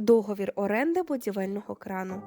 Договір оренди будівельного крану.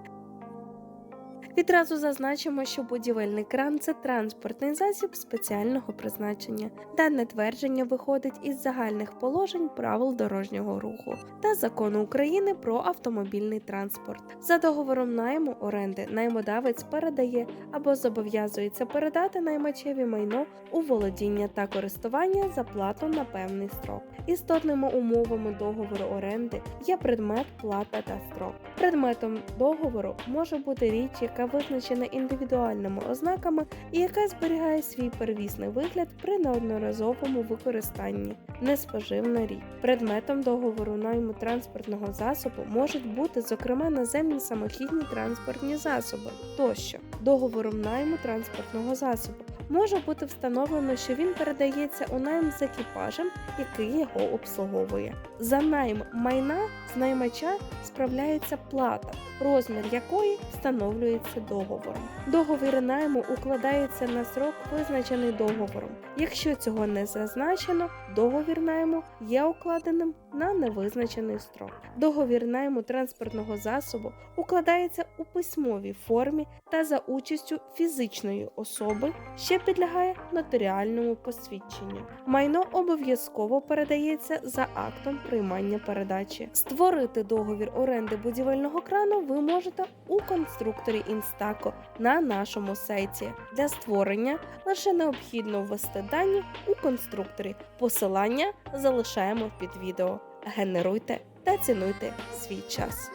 Відразу зазначимо, що будівельний кран це транспортний засіб спеціального призначення. Дане твердження виходить із загальних положень правил дорожнього руху та закону України про автомобільний транспорт. За договором найму оренди наймодавець передає або зобов'язується передати наймачеві майно у володіння та користування за плату на певний строк. Істотними умовами договору оренди є предмет, плата та строк. Предметом договору може бути річ, яка визначена індивідуальними ознаками і яка зберігає свій первісний вигляд при неодноразовому використанні, неспоживна річ. Предметом договору найму транспортного засобу можуть бути, зокрема, наземні самохідні транспортні засоби тощо. Договором найму транспортного засобу може бути встановлено, що він передається у найм з екіпажем, який його обслуговує. За найм майна з наймача справляється плата, розмір якої встановлюється договором. Договір найму укладається на срок, визначений договором. Якщо цього не зазначено, договір найму є укладеним на невизначений строк. Договір найму транспортного засобу укладається у письмовій формі та за участю фізичної особи, що підлягає нотаріальному посвідченню. Майно обов'язково передається за актом приймання передачі. Створити договір оренди будівельного крану ви можете у конструкторі Інстако на нашому сайті. Для створення лише необхідно ввести дані у конструкторі. Посилання залишаємо під відео. Генеруйте та цінуйте свій час.